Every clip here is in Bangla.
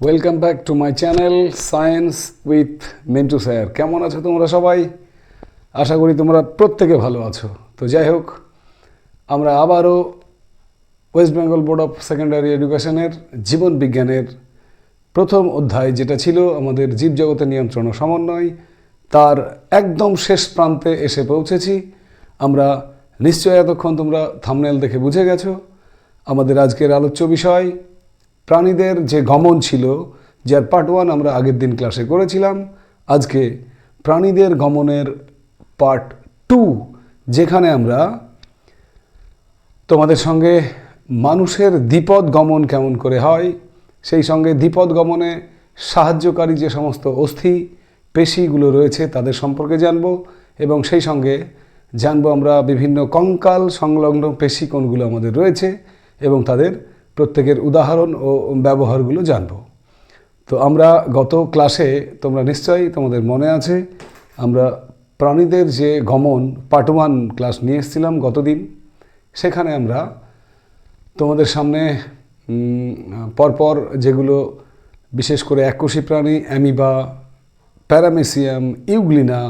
Welcome back to my channel science with Mintu sir কেমন আছো তোমরা সবাই? আশা করি তোমরা প্রত্যেকে ভালো আছো। তো যাই হোক, আমরা আবারও West Bengal board of secondary এডুকেশনের জীবন বিজ্ঞানের প্রথম অধ্যায়, যেটা ছিল আমাদের জীবজগতের নিয়ন্ত্রণ ও সমন্বয়, তার একদম শেষ প্রান্তে এসে পৌঁছেছি। আমরা নিশ্চয় এতক্ষণ তোমরা থামনেল দেখে বুঝে গেছো। আমাদের আজকের আলোচ্য বিষয় প্রাণীদের যে গমন ছিল, যার পার্ট ওয়ান আমরা আগের দিন ক্লাসে করেছিলাম, আজকে প্রাণীদের গমনের পার্ট টু যেখানে আমরা তোমাদের সঙ্গে মানুষের দ্বিপদ গমন কেমন করে হয়, সেই সঙ্গে দ্বিপদ গমনে সাহায্যকারী যে সমস্ত অস্থি পেশিগুলো রয়েছে তাদের সম্পর্কে জানব এবং সেই সঙ্গে জানব আমরা বিভিন্ন কঙ্কাল সংলগ্ন পেশি কোনগুলো আমাদের রয়েছে এবং তাদের প্রত্যেকের উদাহরণ ও ব্যবহারগুলো জানব। তো আমরা গত ক্লাসে তোমরা নিশ্চয়ই তোমাদের মনে আছে, আমরা প্রাণীদের যে গমন পার্ট ওয়ান ক্লাস নিয়ে এসেছিলাম গতদিন। সেখানে আমরা তোমাদের সামনে পরপর যেগুলো বিশেষ করে এককোষী প্রাণী, অ্যামিবা, প্যারামেসিয়াম, ইউগ্লিনা,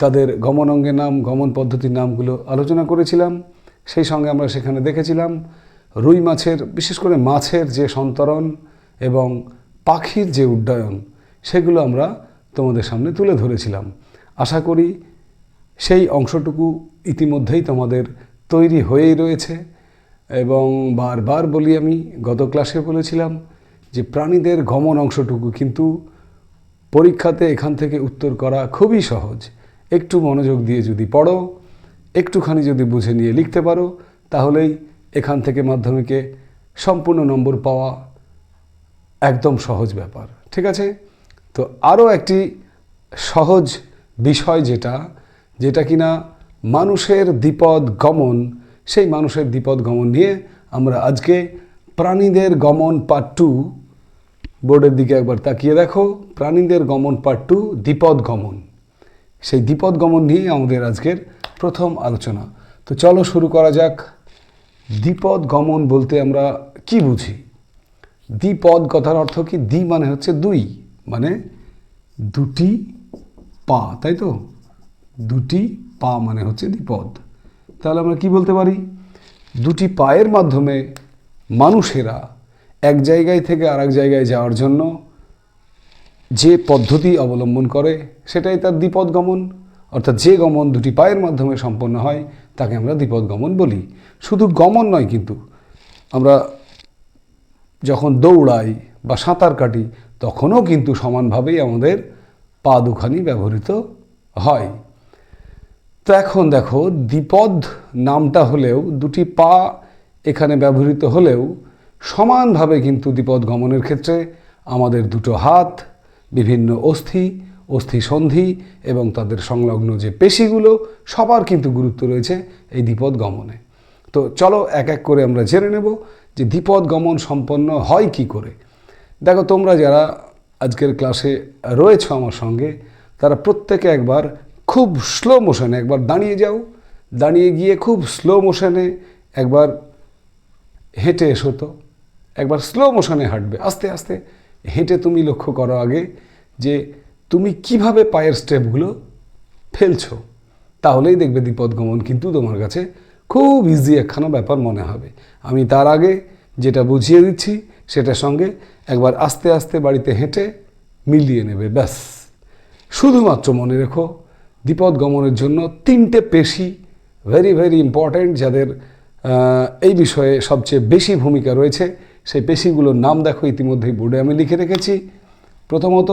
তাদের গমন অঙ্গের নাম, গমন পদ্ধতির নামগুলো আলোচনা করেছিলাম। সেই সঙ্গে আমরা সেখানে দেখেছিলাম রুই মাছের, বিশেষ করে মাছের যে সন্তরণ এবং পাখির যে উড্ডয়ন, সেগুলো আমরা তোমাদের সামনে তুলে ধরেছিলাম। আশা করি সেই অংশটুকু ইতিমধ্যেই তোমাদের তৈরি হয়েই রয়েছে এবং বারবার বলি আমি, গত ক্লাসে বলেছিলাম যে প্রাণীদের গমন অংশটুকু কিন্তু পরীক্ষাতে এখান থেকে উত্তর করা খুবই সহজ। একটু মনোযোগ দিয়ে যদি পড়ো, একটুখানি যদি বুঝে নিয়ে লিখতে পারো, তাহলেই এখান থেকে মাধ্যমিকে সম্পূর্ণ নম্বর পাওয়া একদম সহজ ব্যাপার, ঠিক আছে? তো আরও একটি সহজ বিষয় যেটা যেটা কিনা মানুষের দ্বিপদ গমন, সেই মানুষের দ্বিপদ গমন নিয়ে আমরা আজকে প্রাণীদের গমন পার্ট টু বোর্ডের দিকে একবার তাকিয়ে দেখো। প্রাণীদের গমন পার্ট টু দ্বিপদ গমন। সেই দ্বিপদ গমন নিয়ে আমাদের আজকের প্রথম আলোচনা। তো চলো শুরু করা যাক। দ্বিপদ গমন বলতে আমরা কি বুঝি? দ্বিপদ কথার অর্থ কি? দ্বি মানে হচ্ছে দুই মানে দুটি পা, তাই তো? দুটি পা মানে হচ্ছে দ্বিপদ। তাহলে আমরা কি বলতে পারি? দুটি পায়ের মাধ্যমে মানুষেরা এক জায়গায় থেকে আরেক জায়গায় যাওয়ার জন্য যে পদ্ধতি অবলম্বন করে, সেটাই তার দ্বিপদ গমন। অর্থাৎ যে গমন দুটি পায়ের মাধ্যমে সম্পন্ন হয়, তাকে আমরা দ্বিপদ গমন বলি। শুধু গমন নয় কিন্তু, আমরা যখন দৌড়াই বা সাঁতার কাটি, তখনও কিন্তু সমানভাবেই আমাদের পা দুখানি ব্যবহৃত হয়। তো এখন দেখো, দ্বিপদ নামটা হলেও, দুটি পা এখানে ব্যবহৃত হলেও, সমানভাবে কিন্তু দ্বিপদ গমনের ক্ষেত্রে আমাদের দুটো হাত, বিভিন্ন অস্থি অস্থি সন্ধি এবং তাদের সংলগ্ন যে পেশিগুলো, সবার কিন্তু গুরুত্ব রয়েছে এই দ্বিপদ গমনে। তো চলো এক এক করে আমরা জেনে নেব যে দ্বিপদ গমন সম্পন্ন হয় কি করে। দেখো, তোমরা যারা আজকের ক্লাসে রয়েছো আমার সঙ্গে, তারা প্রত্যেকে একবার খুব স্লো মোশনে একবার দাঁড়িয়ে যাও। দাঁড়িয়ে গিয়ে খুব স্লো মোশনে একবার হেঁটে এসো তো। একবার স্লো মোশনে হাঁটবে। আস্তে আস্তে হেঁটে তুমি লক্ষ্য করো আগে যে তুমি কীভাবে পায়ের স্টেপগুলো ফেলছো? তাহলেই দেখবে বিপদগমন কিন্তু তোমার কাছে খুব ইজি একখানা ব্যাপার মনে হবে। আমি তার আগে যেটা বুঝিয়ে দিচ্ছি, সেটার সঙ্গে একবার আস্তে আস্তে বাড়িতে হেঁটে মিলিয়ে নেবে, ব্যাস। শুধুমাত্র মনে রেখো বিপদ গমনের জন্য তিনটে পেশি ভেরি ভেরি ইম্পর্ট্যান্ট যাদের এই বিষয়ে সবচেয়ে বেশি ভূমিকা রয়েছে। সেই পেশিগুলোর নাম দেখো ইতিমধ্যেই বোর্ডে আমি লিখে রেখেছি। প্রথমত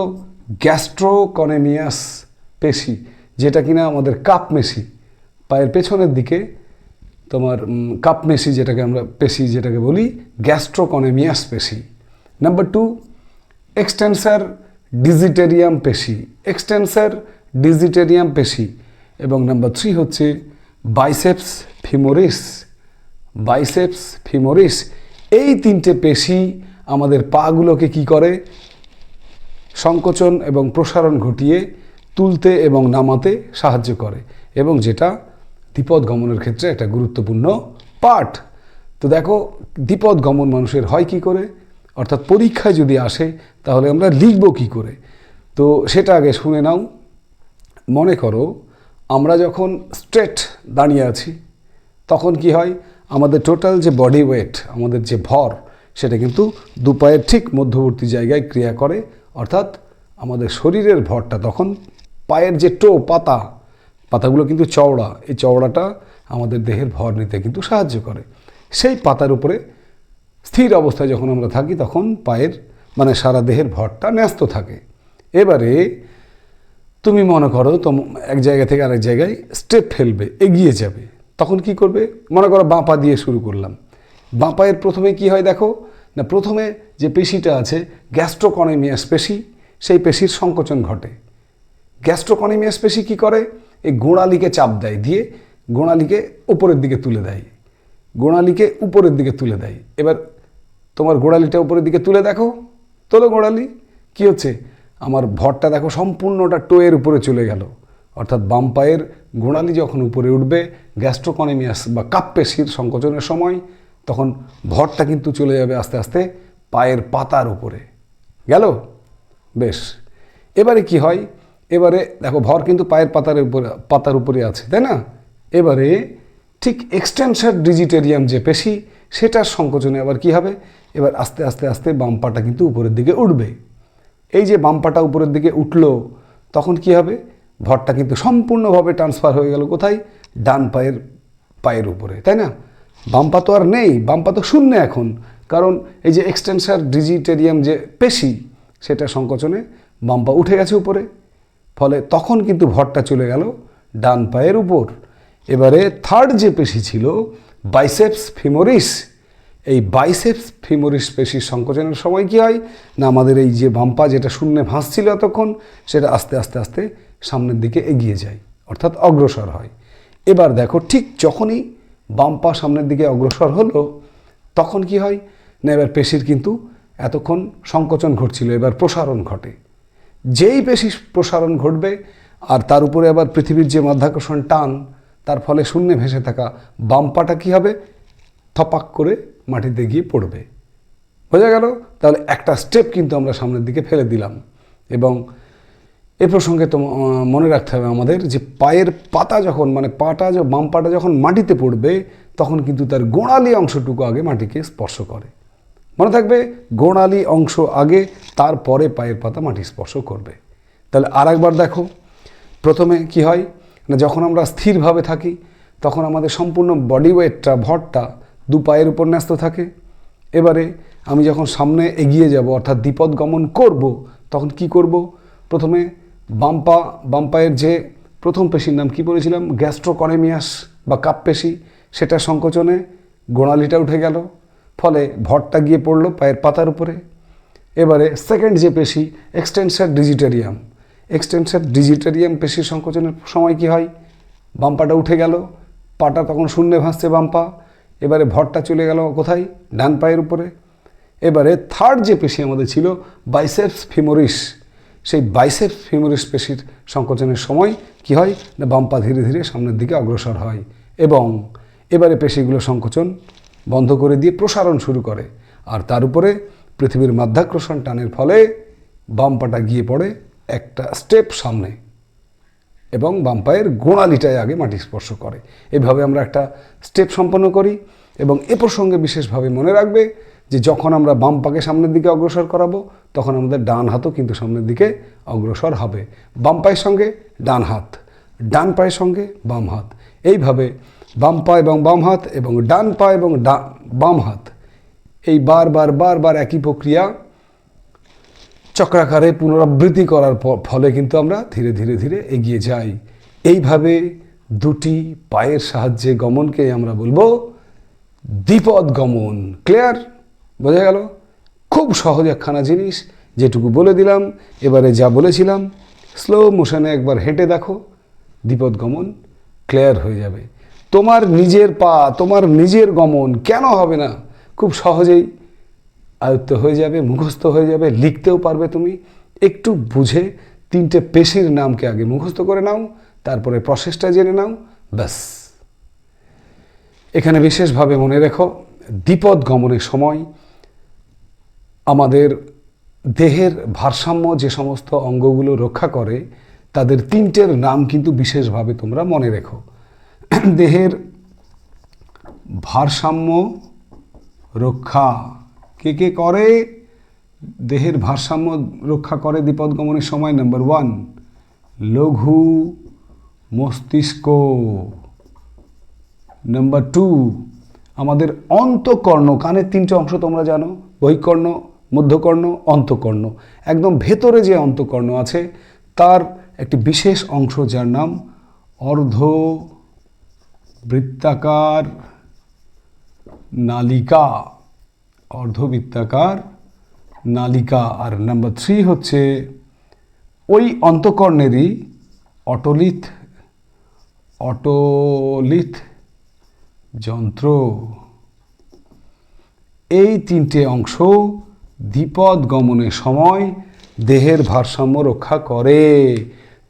গ্যাস্ট্রোকনেমিয়াস পেশি, যেটা কিনা আমাদের কাপ মেশি। পায়ের পেছনের দিকে তোমার কাপ মেশি যেটাকে আমরা পেশি যেটাকে বলি, গ্যাস্ট্রোকনেমিয়াস পেশি। নাম্বার টু এক্সটেন্সার ডিজিটেরিয়াম পেশি, এক্সটেন্সার ডিজিটেরিয়াম পেশি। এবং নাম্বার থ্রি হচ্ছে বাইসেপস ফিমোরিস বাইসেপস ফিমোরিস। এই তিনটে পেশি আমাদের পাগুলোকে কি করে? সংকোচন এবং প্রসারণ ঘটিয়ে তুলতে এবং নামাতে সাহায্য করে এবং যেটা দ্বিপদ গমনের ক্ষেত্রে একটা গুরুত্বপূর্ণ পার্ট তো দেখো, দ্বিপদ গমন মানুষের হয় কি করে? অর্থাৎ পরীক্ষায় যদি আসে, তাহলে আমরা লিখব কি করে? তো সেটা আগে শুনে নাও। মনে করো, আমরা যখন স্ট্রেট দাঁড়িয়ে আছি, তখন কি হয়? আমাদের টোটাল যে বডি ওয়েট, আমাদের যে ভর, সেটা কিন্তু দুপায়ের ঠিক মধ্যবর্তী জায়গায় ক্রিয়া করে অর্থাৎ আমাদের শরীরের ভরটা তখন পায়ের যে টো, পাতা, পাতাগুলো কিন্তু চওড়া। এই চওড়াটা আমাদের দেহের ভর নিতে কিন্তু সাহায্য করে। সেই পাতার উপরে স্থির অবস্থায় যখন আমরা থাকি, তখন পায়ের মানে সারা দেহের ভরটা ন্যস্ত থাকে। এবারে তুমি মনে করো তো এক জায়গা থেকে আরেক জায়গায় স্টেপ ফেলবে, এগিয়ে যাবে। তখন কি করবে? মনে করো বাঁ পা দিয়ে শুরু করলাম। বাঁ পায়ের প্রথমে কি হয় দেখো? না, প্রথমে যে পেশিটা আছে গ্যাস্ট্রোকনেমিয়াস পেশি সেই পেশির সংকোচন ঘটে। গ্যাস্ট্রোকনেমিয়াস পেশি কি করে? এই গোড়ালিকে চাপ দেয় দিয়ে গোড়ালিকে উপরের দিকে তুলে দেয়। গোড়ালিকে উপরের দিকে তুলে দেয়। এবার তোমার গোড়ালিটা উপরের দিকে তুলে দেখো। তোলো গোড়ালি, কি হচ্ছে? আমার ভরটা দেখো, সম্পূর্ণটা টোয়ের উপরে চলে গেল। অর্থাৎ বাম পায়ের গোড়ালি যখন উপরে উঠবে গ্যাস্ট্রোকনেমিয়াস বা কাপ পেশির সংকোচনের সময় তখন ভরটা কিন্তু চলে যাবে আস্তে আস্তে পায়ের পাতার উপরে। গেল? বেশ। এবারে কি হয়? এবারে দেখো, ভর কিন্তু পায়ের পাতার উপরে পাতার উপরে আছে, তাই না? এবারে ঠিক এক্সটেনশন ডিজিটেরিয়াম যে পেশি, সেটার সংকোচনে আবার কি হবে? এবার আস্তে আস্তে আস্তে বাম পাটা কিন্তু উপরের দিকে উঠবে। এই যে বাম পাটা উপরের দিকে উঠল, তখন কি হবে? ভরটা কিন্তু সম্পূর্ণভাবে ট্রান্সফার হয়ে গেল কোথায়? ডান পায়ের পায়ের উপরে, তাই না? বাম পা তো আর নেই, বাম্পা তো শূন্য এখন। কারণ এই যে এক্সটেনশার ডিজিটেরিয়াম যে পেশি, সেটা সংকোচনে বাম্পা উঠে গেছে উপরে। ফলে তখন কিন্তু ভরটা চলে গেল ডান পায়ের উপর। এবারে থার্ড যে পেশি ছিল বাইসেপস ফিমোরিস এই বাইসেপস ফিমোরিস পেশির সংকোচনের সময় কি হয়? না, আমাদের এই যে বাম্পা যেটা শূন্যে ভাসছিল এতক্ষণ, সেটা আস্তে আস্তে আস্তে সামনের দিকে এগিয়ে যায়, অর্থাৎ অগ্রসর হয়। এবার দেখো ঠিক যখনই বাম্পা সামনের দিকে অগ্রসর হলো, তখন কি হয়? না, এবার পেশির কিন্তু এতক্ষণ সংকোচন ঘটছিল, এবার প্রসারণ ঘটে। যেই পেশি প্রসারণ ঘটবে, আর তার উপরে আবার পৃথিবীর যে মাধ্যাকর্ষণ টান, তার ফলে শূন্যে ভেসে থাকা বাম্পাটা কি হবে? থপাক করে মাটিতে গিয়ে পড়বে। বোঝা গেল? তাহলে একটা স্টেপ কিন্তু আমরা সামনের দিকে ফেলে দিলাম এবং এ প্রসঙ্গে তো মনে রাখতে হবে আমাদের যে পায়ের পাতা যখন মানে পাটা বাম পাটা যখন মাটিতে পড়বে, তখন কিন্তু তার গোড়ালি অংশটুকু আগে মাটিকে স্পর্শ করে। মনে থাকবে, গোড়ালি অংশ আগে, তারপরে পায়ের পাতা মাটি স্পর্শ করবে। তাহলে আর একবার দেখো, প্রথমে কি হয়, না যখন আমরা স্থিরভাবে থাকি, তখন আমাদের সম্পূর্ণ বডি ওয়েটটা, ভরটা দু পায়ের উপর ন্যস্ত থাকে। এবারে আমি যখন সামনে এগিয়ে যাব, অর্থাৎ দ্বিপদ গমন করব, তখন কি করব? প্রথমে বাম্পা বাম্পায়ের যে প্রথম পেশির নাম কি বলেছিলাম? গ্যাস্ট্রোকনেমিয়াস বা কাপ পেশি। সেটা সংকোচনে গোড়ালিটা উঠে গেল, ফলে ভরটা গিয়ে পড়ল পায়ের পাতার উপরে। এবারে সেকেন্ড যে পেশি এক্সটেনসার ডিজিটেরিয়াম এক্সটেনসার ডিজিটেরিয়াম পেশির সংকোচনের সময় কি হয়? বাম্পাটা উঠে গেল, পাটা তখন শূন্যে ভাসছে বাম্পা। এবারে ভরটা চলে গেল কোথায়? ডান পায়ের উপরে। এবারে থার্ড যে পেশি আমাদের ছিল বাইসেপস ফিমোরিস সেই বাইসেপ ফিমোরিস পেশির সংকোচনের সময় কি হয়? না বাম্পা ধীরে ধীরে সামনের দিকে অগ্রসর হয় এবং এবারে পেশিগুলো সংকোচন বন্ধ করে দিয়ে প্রসারণ শুরু করে। আর তার উপরে পৃথিবীর মাধ্যাকর্ষণ টানের ফলে বাম্পাটা গিয়ে পড়ে একটা স্টেপ সামনে এবং বাম পায়ের গোড়ালিটায় আগে মাটি স্পর্শ করে। এভাবে আমরা একটা স্টেপ সম্পন্ন করি এবং এ প্রসঙ্গে বিশেষভাবে মনে রাখবে যে যখন আমরা বাম পাকে সামনের দিকে অগ্রসর করাবো, তখন আমাদের ডান হাতও কিন্তু সামনের দিকে অগ্রসর হবে। বাম পায়ের সঙ্গে ডান হাত, ডান পায়ের সঙ্গে বাম হাত। এইভাবে বাম পা এবং বাম হাত এবং ডান পা এবং বাম হাত, এই বারবার বারবার একই প্রক্রিয়া চক্রাকারে পুনরাবৃত্তি করার ফলে কিন্তু আমরা ধীরে ধীরে ধীরে এগিয়ে যাই। এইভাবে দুটি পায়ের সাহায্যে গমনকে আমরা বলব দ্বিপদ গমন। ক্লিয়ার? বোঝা গেল? খুব সহজ একখানা জিনিস, যেটুকু বলে দিলাম, এবারে যা বলেছিলাম স্লো মোশনে একবার হেঁটে দেখো, দ্বিপদ গমন ক্লিয়ার হয়ে যাবে। তোমার নিজের পা, তোমার নিজের গমন কেন হবে না? খুব সহজেই আয়ত্ত হয়ে যাবে, মুখস্থ হয়ে যাবে, লিখতেও পারবে তুমি। একটু বুঝে তিনটে পেশির নামকে আগে মুখস্থ করে নাও, তারপরে প্রসেসটা জেনে নাও, ব্যাস। এখানে বিশেষভাবে মনে রেখো, দ্বিপদ গমনের সময় আমাদের দেহের ভারসাম্য যে সমস্ত অঙ্গগুলো রক্ষা করে, তাদের তিনটের নাম কিন্তু বিশেষভাবে তোমরা মনে রেখো। দেহের ভারসাম্য রক্ষা কে কে করে? দেহের ভারসাম্য রক্ষা করে বিপদগমনের সময় নাম্বার ওয়ান লঘু মস্তিষ্ক। নাম্বার টু আমাদের অন্তকর্ণ, কানের তিনটে অংশ তোমরা জানো, বহিকর্ণ মধ্যকর্ণ, অন্তকর্ণ। একদম ভেতরে যে অন্তকর্ণ আছে, তার একটি বিশেষ অংশ যার নাম অর্ধ বৃত্তাকার নালিকা। অর্ধবৃত্তাকার নালিকা। আর নাম্বার থ্রি হচ্ছে ওই অন্তকর্ণেরই অটোলিথ অটোলিথ যন্ত্র। এই তিনটে অংশ দ্বিপদ গমনের সময়, দেহের ভারসাম্য রক্ষা করে।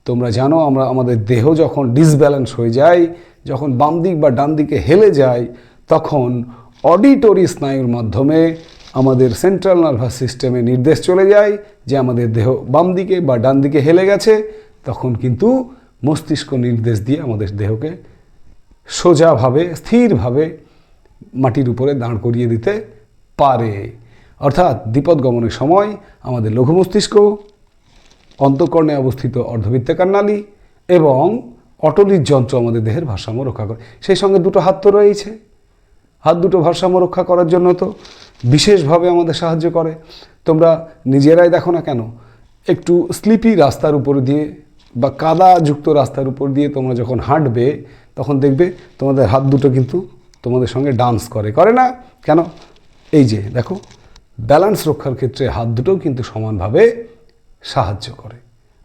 তোমরা জানো, আমরা, আমাদের দেহ যখন ডিসব্যালেন্স হয়ে যায়, যখন বাম দিক বা ডান দিকে হেলে যায়, তখন অডিটরি স্নায়ুর মাধ্যমে আমাদের সেন্ট্রাল নার্ভাস সিস্টেমে নির্দেশ চলে যায় যে আমাদের দেহ বাম দিকে বা ডান দিকে হেলে গেছে। তখন কিন্তু মস্তিষ্ক নির্দেশ দিয়ে আমাদের দেহকে সোজাভাবে, স্থিরভাবে মাটির উপরে দাঁড় করিয়ে দিতে পারে। অর্থাৎ বিপদ গমনের সময় আমাদের লঘু মস্তিষ্ক, অন্তঃকর্ণে অবস্থিত অর্ধবৃত্তাকার নালী এবং অটলির যন্ত্র আমাদের দেহের ভারসাম্য রক্ষা করে। সেই সঙ্গে দুটো হাত তো রয়েছে হাত দুটো ভারসাম্য রক্ষা করার জন্য তো বিশেষভাবে আমাদের সাহায্য করে। তোমরা নিজেরাই দেখো না কেন, একটু স্লিপি রাস্তার উপর দিয়ে বা কাদাযুক্ত রাস্তার উপর দিয়ে তোমরা যখন হাঁটবে, তখন দেখবে তোমাদের হাত দুটো কিন্তু তোমাদের সঙ্গে ডান্স করে। করে না? কেন? এই যে, দেখো। ব্যালেন্স রক্ষার ক্ষেত্রে হাত দুটোও কিন্তু সমানভাবে সাহায্য করে।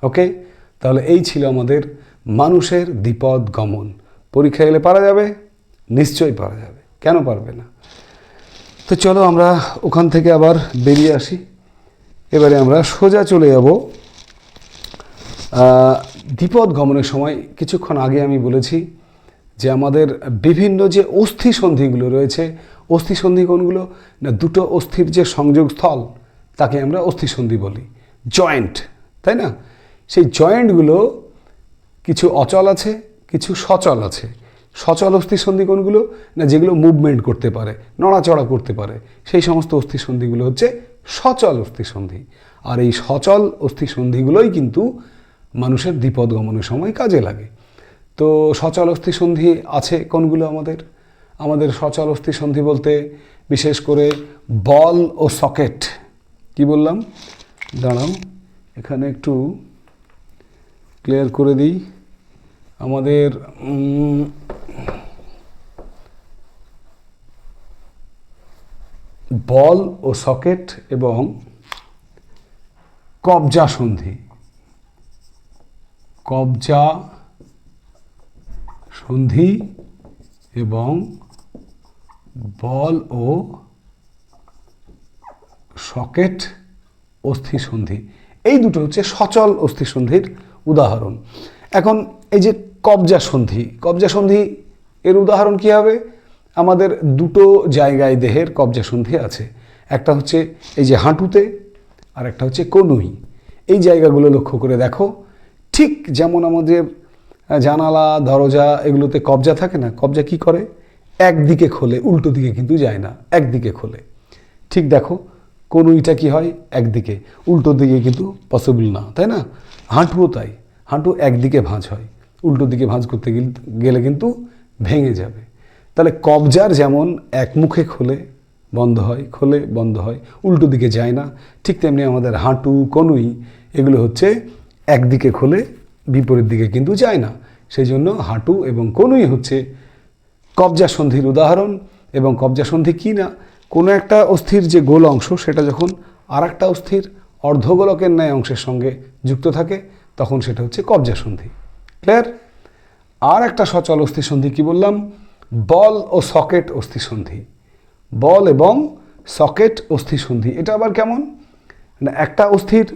ওকে তাহলে এই ছিল আমাদের মানুষের দ্বিপদ গমন। পরীক্ষা এলে পারা যাবে? নিশ্চয়ই পারা যাবে। কেন পারবে না? তো চলো আমরা ওখান থেকে আবার বেরিয়ে আসি। এবারে আমরা সোজা চলে যাব। দ্বিপদ গমনের সময় কিছুক্ষণ আগে আমি বলেছি যে আমাদের বিভিন্ন যে অস্থি সন্ধিগুলো রয়েছে অস্থি সন্ধি কোনগুলো না দুটো অস্থির যে সংযোগস্থল, তাকে আমরা অস্থি সন্ধি বলি। জয়েন্ট, তাই না? সেই জয়েন্টগুলো কিছু অচল আছে, কিছু সচল আছে। সচল অস্থি সন্ধি কোনগুলো না যেগুলো মুভমেন্ট করতে পারে, নড়াচড়া করতে পারে, সেই সমস্ত অস্থি সন্ধিগুলো হচ্ছে সচল অস্থি সন্ধি আর এই সচল অস্থি সন্ধিগুলোই কিন্তু মানুষের বিপদ গমনের সময় কাজে লাগে। তো সচল অস্থি সন্ধি আছে কোনগুলো আমাদের? আমাদের সচল অস্থি সন্ধি বলতে বিশেষ করে বল ও সকেট। কি বললাম? দাঁড়াও, এখানে একটু ক্লিয়ার করে দিই। আমাদের বল ও সকেট এবং কবজা সন্ধি। কবজা সন্ধি এবং বল ও সকেট অস্থি সন্ধি এই দুটো হচ্ছে সচল অস্থি সন্ধির উদাহরণ। এখন এই যে কবজা সন্ধি কবজা সন্ধি এর উদাহরণ কি হবে? আমাদের দুটো জায়গায় দেহের কবজা সন্ধি আছে। একটা হচ্ছে এই যে হাঁটুতে, আর একটা হচ্ছে কনুই। এই জায়গাগুলো লক্ষ্য করে দেখো। ঠিক যেমন আমাদের জানালা, দরজা এগুলোতে কবজা থাকে না? কবজা কি করে? একদিকে খোলে, উল্টো দিকে কিন্তু যায় না, একদিকে খোলে। ঠিক দেখো কনুইটা কি হয়? একদিকে, উল্টো দিকে কিন্তু পসিবল না, তাই না? হাঁটুও তাই, হাঁটু একদিকে ভাঁজ হয়, উল্টো দিকে ভাঁজ করতে গেলে- কিন্তু ভেঙে যাবে। তাহলে কবজার যেমন এক মুখে খোলে, বন্ধ হয়, খোলে, বন্ধ হয়, উল্টো দিকে যায় না, ঠিক তেমনি আমাদের হাঁটু, কনুই, এগুলো হচ্ছে একদিকে খোলে, বিপরীত দিকে কিন্তু যায় না। সেই জন্য হাঁটু এবং কনুই হচ্ছে কবজা সন্ধির উদাহরণ এবং কবজা সন্ধি কি না? কোনো একটা অস্থির যে গোল অংশ, সেটা যখন আর একটা অস্থির অর্ধগোলকের ন্যায় অংশের সঙ্গে যুক্ত থাকে, তখন সেটা হচ্ছে কবজা সন্ধি। ক্লিয়ার আর একটা সচল অস্থি সন্ধি কি বললাম? বল ও সকেট অস্থি সন্ধি। বল এবং সকেট অস্থি সন্ধি, এটা আবার কেমন? না একটা অস্থির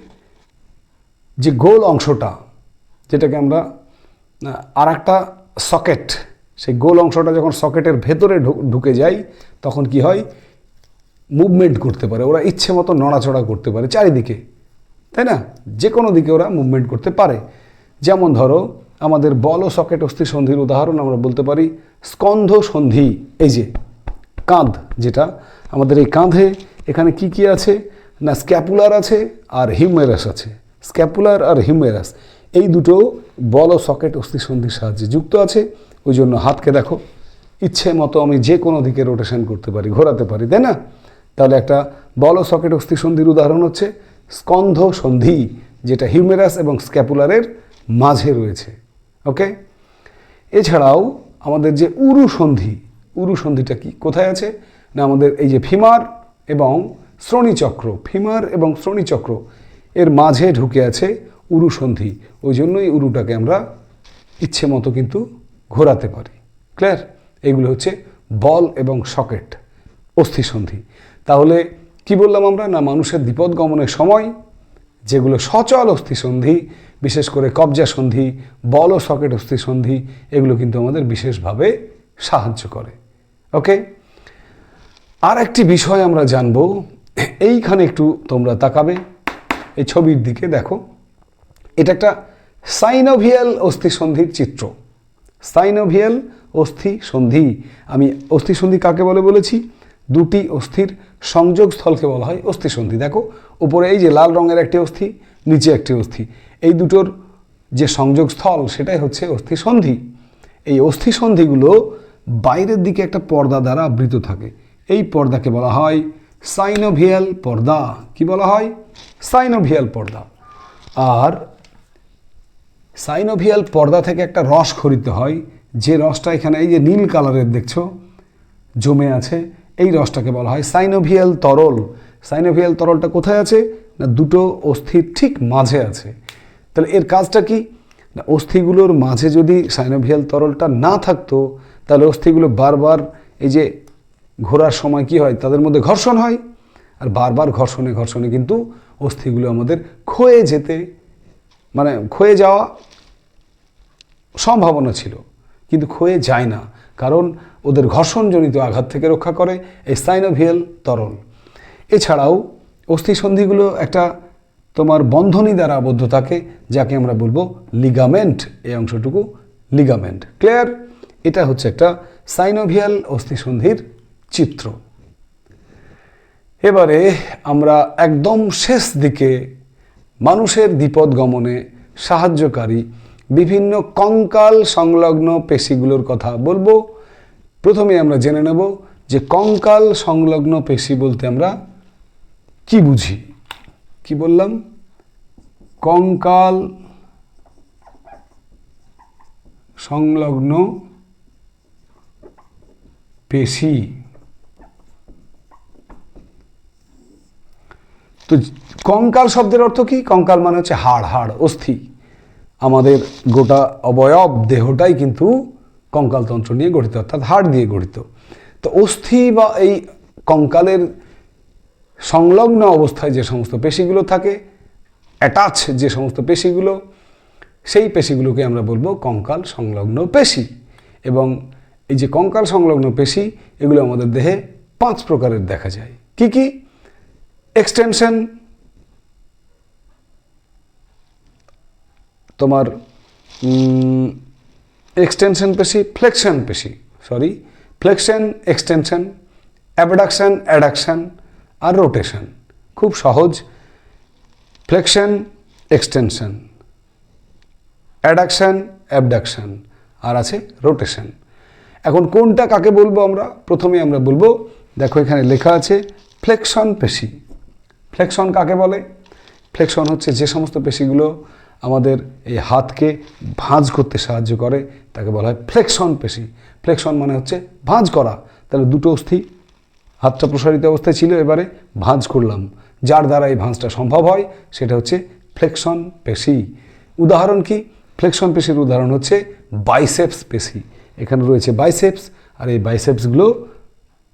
যে গোল অংশটা, যেটাকে আমরা আর একটা সকেট সেই গোল অংশটা যখন সকেটের ভেতরে ঢুকে যায়, তখন কি হয়? মুভমেন্ট করতে পারে। ওরা ইচ্ছে মতো নড়াচড়া করতে পারে চারিদিকে। তাই না? যে কোনো দিকে ওরা মুভমেন্ট করতে পারে। যেমন ধরো, আমাদের বল সকেট অস্থি সন্ধির উদাহরণ আমরা বলতে পারি স্কন্ধ সন্ধি। এই যে, কাঁধ যেটা, আমাদের এই কাঁধে এখানে কি কি আছে? না, স্ক্যাপুলার আছে আর হিউমেরাস আছে। স্ক্যাপুলার আর হিউমেরাস এই দুটো বল ও সকেট অস্থি সন্ধির সাহায্যে যুক্ত আছে। ওই জন্য হাতকে দেখো। ইচ্ছে মতো আমি যে কোনো দিকে রোটেশন করতে পারি, ঘোরাতে পারি, তাই না? তাহলে একটা বল সকেট অস্থি সন্ধির উদাহরণ হচ্ছে স্কন্ধ সন্ধি, যেটা হিউমেরাস এবং স্ক্যাপুলারের মাঝে রয়েছে ওকে এছাড়াও আমাদের যে উরু সন্ধি, উরু সন্ধিটা কি? কোথায় আছে? না, আমাদের এই যে ফিমার এবং শ্রোণীচক্র, ফিমার এবং শ্রোণীচক্র, এর মাঝে ঢুকে আছে উরু সন্ধি। ওই জন্যই উরুটাকে আমরা ইচ্ছে মতো কিন্তু ঘোরাতে পারি। ক্লিয়ার এগুলো হচ্ছে বল এবং সকেট, অস্থিসন্ধি। তাহলে কি বললাম আমরা? না, মানুষের বিপদ গমনের সময় যেগুলো সচল অস্থিসন্ধি, বিশেষ করে কবজা সন্ধি, বল ও সকেট অস্থিসন্ধি, এগুলো কিন্তু আমাদের বিশেষভাবে সাহায্য করে। ওকে? আর একটি বিষয় আমরা জানব। এইখানে একটু তোমরা তাকাবে। এই ছবির দিকে দেখো। এটা একটা সাইনোভিয়াল অস্থিসন্ধির চিত্র। সাইনোভিয়াল অস্থি সন্ধি। আমি অস্থি সন্ধি কাকে বলে বলেছি? দুটি অস্থির সংযোগস্থলকে বলা হয় অস্থি সন্ধি। দেখো, উপরে এই যে লাল রঙের একটি অস্থি, নিচে একটি অস্থি। এই দুটোর যে সংযোগস্থল, সেটাই হচ্ছে অস্থি সন্ধি। এই অস্থি সন্ধিগুলো বাইরের দিকে একটা পর্দা দ্বারা আবৃত থাকে। এই পর্দাকে বলা হয় সাইনোভিয়াল পর্দা। কি বলা হয়? সাইনোভিয়াল পর্দা। আর সাইনোভিয়াল পর্দা থেকে একটা রস খরিতে হয়। যে রসটা এখানে এই যে নীল কালারের দেখছ, জমে আছে, এই রসটাকে বলা হয় সাইনোভিয়াল তরল। সাইনোভিয়াল তরলটা কোথায় আছে? না, দুটো অস্থির ঠিক মাঝে আছে। তাহলে এর কাজটা কি? না, অস্থিগুলোর মাঝে যদি সাইনোভিয়াল তরলটা না থাকতো, তাহলে অস্থিগুলো বারবার এই যে ঘোরার সময় কি হয়? তাদের মধ্যে ঘর্ষণ হয়। আর বারবার ঘর্ষণে ঘর্ষণে কিন্তু অস্থিগুলো আমাদের ক্ষয়ে যেতে মানে ক্ষয়ে যাওয়া সম্ভাবনা ছিল, কিন্তু ক্ষয়ে যায় না, কারণ ওদের ঘর্ষণজনিত আঘাত থেকে রক্ষা করে এই সাইনোভিয়াল তরল এছাড়াও অস্থিসন্ধিগুলো একটা তোমার বন্ধনী দ্বারা আবদ্ধ থাকে, যাকে আমরা বলব লিগামেন্ট এই অংশটুকু লিগামেন্ট ক্লিয়ার এটা হচ্ছে একটা সাইনোভিয়াল অস্থিসন্ধির চিত্র। এবারে আমরা একদম শেষ দিকে মানুষের বিপদ গমনে সাহায্যকারী বিভিন্ন কঙ্কাল সংলগ্ন পেশিগুলোর কথা বলব। প্রথমে আমরা জেনে নেব যে কঙ্কাল সংলগ্ন পেশি বলতে আমরা কি বুঝি? কি বললাম? কঙ্কাল সংলগ্ন পেশি। তো কঙ্কাল শব্দের অর্থ কি? কঙ্কাল মানে হচ্ছে হাড় হাড়, অস্থি। আমাদের গোটা অবয়ব দেহটাই কিন্তু কঙ্কালতন্ত্র নিয়ে গঠিত, অর্থাৎ হাড় দিয়ে গঠিত। তো অস্থি বা এই কঙ্কালের সংলগ্ন অবস্থায় যে সমস্ত পেশিগুলো থাকে, অ্যাটাচ যে সমস্ত পেশিগুলো, সেই পেশিগুলোকে আমরা বলব কঙ্কাল সংলগ্ন পেশি। এবং এই যে কঙ্কাল সংলগ্ন পেশি, এগুলো আমাদের দেহে পাঁচ প্রকারের দেখা যায়। কি কি? এক্সটেনশন তোমার এক্সটেনশন পেশি ফ্লেকশন পেশি sorry flexion extension abduction adduction আর রোটেশন খুব সহজ ফ্লেকশন এক্সটেনশন অ্যাডাকশন অ্যাবডাকশন আর আছে রোটেশন এখন কোনটা কাকে বলব আমরা? প্রথমে আমরা বলব, দেখো এখানে লেখা আছে ফ্লেকশন পেশি ফ্লেকশন কাকে বলে? ফ্লেকশন হচ্ছে যে সমস্ত পেশিগুলো আমাদের এই হাতকে ভাঁজ করতে সাহায্য করে, তাকে বলা হয় ফ্লেকশন পেশি। ফ্লেকশন মানে হচ্ছে ভাঁজ করা। তাহলে দুটো অস্থি, হাতটা প্রসারিত অবস্থায় ছিল, এবারে ভাঁজ করলাম। যার দ্বারা এই ভাঁজটা সম্ভব হয়, সেটা হচ্ছে ফ্লেকশন পেশি। উদাহরণ কি? ফ্লেকশন পেশির উদাহরণ হচ্ছে বাইসেপস পেশি। এখানে রয়েছে বাইসেপস আর এই বাইসেপসগুলো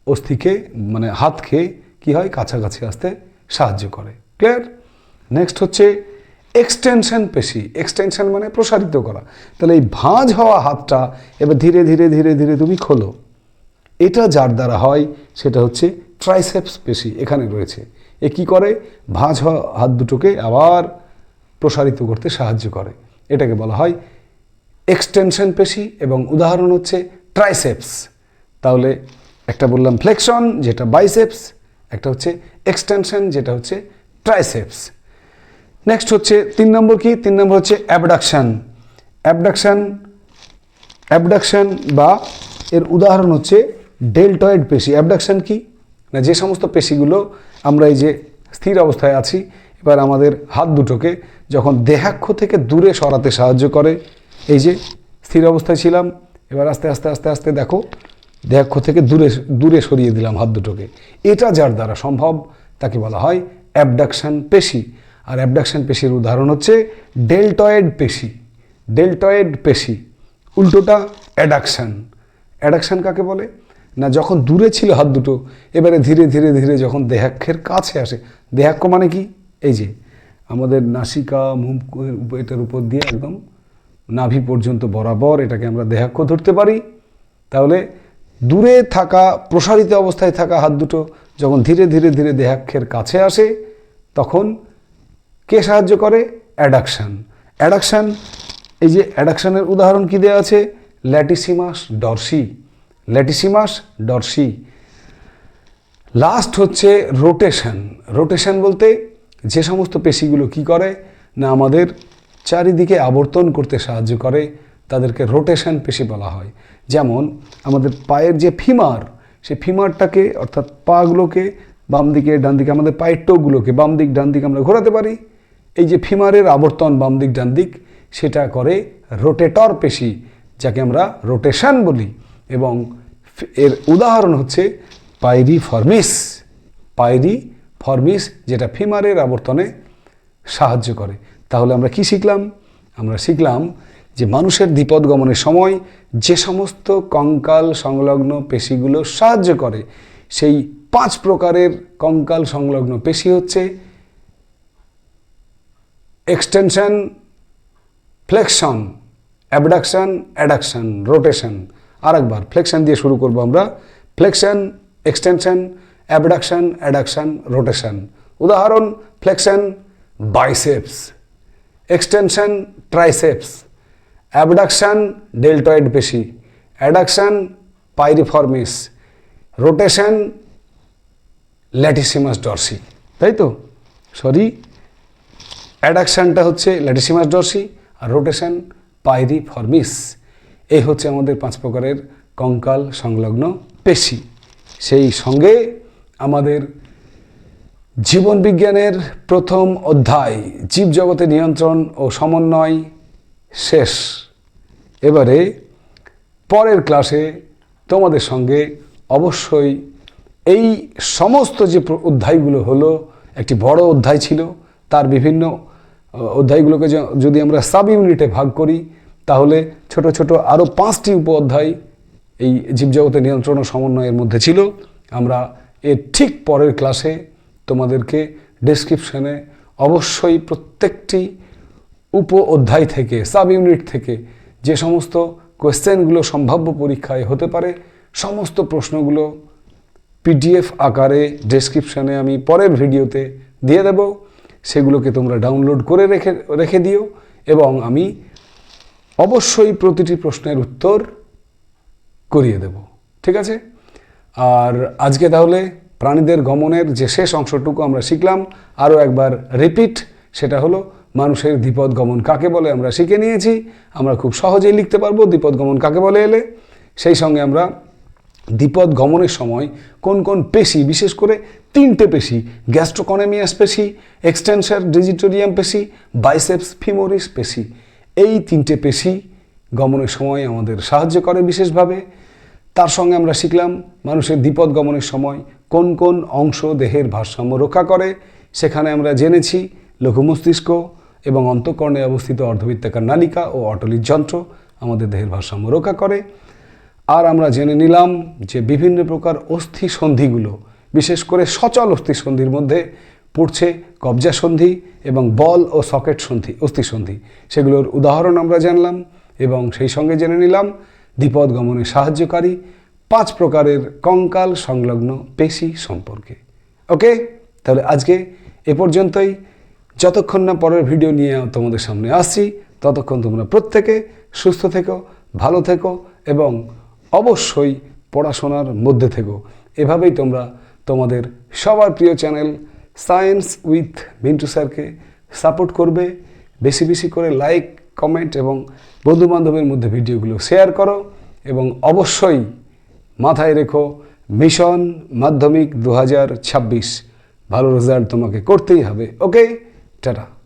অস্থিকে মানে হাতকে কি হয়? কাছাকাছি আসতে সাহায্য করে ক্লিয়ার নেক্সট হচ্ছে এক্সটেনশন পেশি এক্সটেনশন মানে প্রসারিত করা। তাহলে এই ভাঁজ হওয়া হাতটা এবার ধীরে ধীরে ধীরে ধীরে তুমি খোলো। এটা যার দ্বারা হয় সেটা হচ্ছে ট্রাইসেপস পেশি এখানে রয়েছে। এ কি করে? ভাঁজ হওয়া হাত দুটোকে আবার প্রসারিত করতে সাহায্য করে। এটাকে বলা হয় এক্সটেনশন পেশি এবং উদাহরণ হচ্ছে ট্রাইসেপস তাহলে একটা বললাম ফ্লেকশন যেটা বাইসেপস একটা হচ্ছে এক্সটেনশন যেটা হচ্ছে ট্রাইসেপস নেক্সট হচ্ছে, তিন নম্বর কি? তিন নম্বর হচ্ছে অ্যাবডাকশান অ্যাবডাকশান অ্যাবডাকশান বা এর উদাহরণ হচ্ছে ডেল্টয়েড পেশি। অ্যাবডাকশান কি? না, যে সমস্ত পেশিগুলো আমরা এই যে স্থির অবস্থায় আছি, এবার আমাদের হাত দুটোকে যখন দেহাক্ষ থেকে দূরে সরাতে সাহায্য করে, এই যে স্থির অবস্থায় ছিলাম, এবার আস্তে আস্তে আস্তে আস্তে দেখো দেহাক্ষ থেকে দূরে দূরে সরিয়ে দিলাম হাত দুটোকে। এটা যার দ্বারা সম্ভব, তাকে বলা হয় অ্যাবডাকশান পেশি। আর অ্যাবডাকশান পেশির উদাহরণ হচ্ছে ডেল্টয়েড পেশি। ডেল্টয়েড পেশি, উল্টোটা অ্যাডাকশান। অ্যাডাকশান কাকে বলে? না, যখন দূরে ছিল হাত দুটো, এবারে ধীরে ধীরে ধীরে যখন দেহাক্ষের কাছে আসে, দেহাক্ষ মানে কি? এই যে, আমাদের নাসিকা মুখ এটার উপর দিয়ে একদম নাভি পর্যন্ত বরাবর এটাকে আমরা দেহাক্ষ ধরতে পারি। তাহলে দূরে থাকা, প্রসারিত অবস্থায় থাকা হাত দুটো যখন ধীরে ধীরে ধীরে দেহাক্ষের কাছে আসে, তখন কে সাহায্য করে? অ্যাডাকশান। অ্যাডাকশান, এই যে অ্যাডাকশানের উদাহরণ কী দেওয়া আছে? Latissimus dorsi. Latissimus dorsi. Last হচ্ছে রোটেশন। রোটেশন বলতে যে সমস্ত পেশিগুলো কি করে? না আমাদের চারিদিকে আবর্তন করতে সাহায্য করে তাদেরকে রোটেশন পেশি বলা হয়। যেমন আমাদের পায়ের যে ফিমার, সেই ফিমারটাকে অর্থাৎ পাগুলোকে বাম দিকে, ডান দিকে, আমাদের পায়ের টোগুলোকে বাম দিক, ডান দিক আমরা ঘোরাতে পারি। এই যে ফিমারের আবর্তন বাম দিক, ডান দিক, সেটা করে রোটেটর পেশি, যাকে আমরা রোটেশন বলি। এবং এর উদাহরণ হচ্ছে পাইরি ফর্মিস পাইরি ফর্মিস যেটা ফিমারের আবর্তনে সাহায্য করে। তাহলে আমরা কি শিখলাম? আমরা শিখলাম যে মানুষের দ্বিপদ গমনের সময় যে সমস্ত কঙ্কাল সংলগ্ন পেশিগুলো সাহায্য করে, সেই পাঁচ প্রকারের কঙ্কাল সংলগ্ন পেশি হচ্ছে extension flexion abduction adduction rotation আরেকবার ফ্লেকশন দিয়ে শুরু করব আমরা। Flexion extension abduction adduction rotation উদাহরণ flexion biceps extension triceps abduction deltoid পেশি, adduction piriformis, rotation latissimus dorsi. তাই তো? সরি অ্যাডাকশানটা হচ্ছে ল্যাটিসিমাস ডরসি আর রোটেশন পাইরি ফর্মিস এই হচ্ছে আমাদের পাঁচ প্রকারের কঙ্কাল সংলগ্ন পেশি। সেই সঙ্গে আমাদের জীবনবিজ্ঞানের প্রথম অধ্যায়, জীবজগতে নিয়ন্ত্রণ ও সমন্বয় শেষ। এবারে পরের ক্লাসে তোমাদের সঙ্গে অবশ্যই এই সমস্ত যে অধ্যায়গুলো হলো, একটি বড় অধ্যায় ছিল, তার বিভিন্ন অধ্যায়গুলোকে যদি আমরা সাব ইউনিটে ভাগ করি, তাহলে ছোট ছোট আরও পাঁচটি উপ অধ্যায় এই জীবজগতের নিয়ন্ত্রণ ও সমন্বয়ের মধ্যে ছিল। আমরা এর ঠিক পরের ক্লাসে তোমাদেরকে ডেসক্রিপশনে অবশ্যই প্রত্যেকটি উপ অধ্যায় থেকে সাব ইউনিট থেকে যে সমস্ত কোয়েশ্চেনগুলো সম্ভাব্য পরীক্ষায় হতে পারে, সমস্ত প্রশ্নগুলো পিডিএফ আকারে ডেসক্রিপশানে আমি পরের ভিডিওতে দিয়ে দেব। সেগুলোকে তোমরা ডাউনলোড করে রেখে রেখে দিও এবং আমি অবশ্যই প্রতিটি প্রশ্নের উত্তর করিয়ে দেব। ঠিক আছে? আর আজকে তাহলে প্রাণীদের গমনের যে শেষ অংশটুকু আমরা শিখলাম, আরও একবার রিপিট সেটা হলো মানুষের দ্বিপদ গমন কাকে বলে আমরা শিখে নিয়েছি, আমরা খুব সহজেই লিখতে পারব দ্বিপদ গমন কাকে বলে এলে। সেই সঙ্গে আমরা দ্বিপদ গমনের সময় কোন কোন পেশি, বিশেষ করে তিনটে পেশি গ্যাস্ট্রোকনেমিয়াস পেশি এক্সটেনসার ডিজিটোরিয়াম পেশি, বাইসেপস ফিমোরিস পেশি, এই তিনটে পেশি গমনের সময় আমাদের সাহায্য করে বিশেষভাবে। তার সঙ্গে আমরা শিখলাম মানুষের দ্বিপদ গমনের সময় কোন কোন অংশ দেহের ভারসাম্য রক্ষা করে। সেখানে আমরা জেনেছি লঘু মস্তিষ্ক এবং অন্তঃকর্ণে অবস্থিত অর্ধবৃত্তাকার নালিকা ও অটলির যন্ত্র আমাদের দেহের ভারসাম্য রক্ষা করে। আর আমরা জেনে নিলাম যে বিভিন্ন প্রকার অস্থি সন্ধিগুলো, বিশেষ করে সচল অস্থি সন্ধির মধ্যে পড়ছে কবজা সন্ধি এবং বল ও সকেট সন্ধি, অস্থি সন্ধি। সেগুলোর উদাহরণ আমরা জানলাম এবং সেই সঙ্গে জেনে নিলাম দ্বিপদ গমনে সাহায্যকারী পাঁচ প্রকারের কঙ্কাল সংলগ্ন পেশি সম্পর্কে। ওকে? তাহলে আজকে এ পর্যন্তই। যতক্ষণ না পরের ভিডিও নিয়ে তোমাদের সামনে আসছি, ততক্ষণ তোমরা প্রত্যেকে সুস্থ থেকো, ভালো থেকো এবং অবশ্যই পড়াশোনার মধ্যে থেকো। এভাবেই তোমরা তোমাদের সবার প্রিয় চ্যানেল সায়েন্স উইথ মিন্টু স্যারকে সাপোর্ট করবে। বেশি বেশি করে লাইক কমেন্ট এবং বন্ধুবান্ধবের মধ্যে ভিডিওগুলো শেয়ার করো এবং অবশ্যই মাথায় রেখো মিশন মাধ্যমিক দু হাজার ছাব্বিশ, ভালো রেজাল্ট তোমাকে করতেই হবে ওকে Ta-da.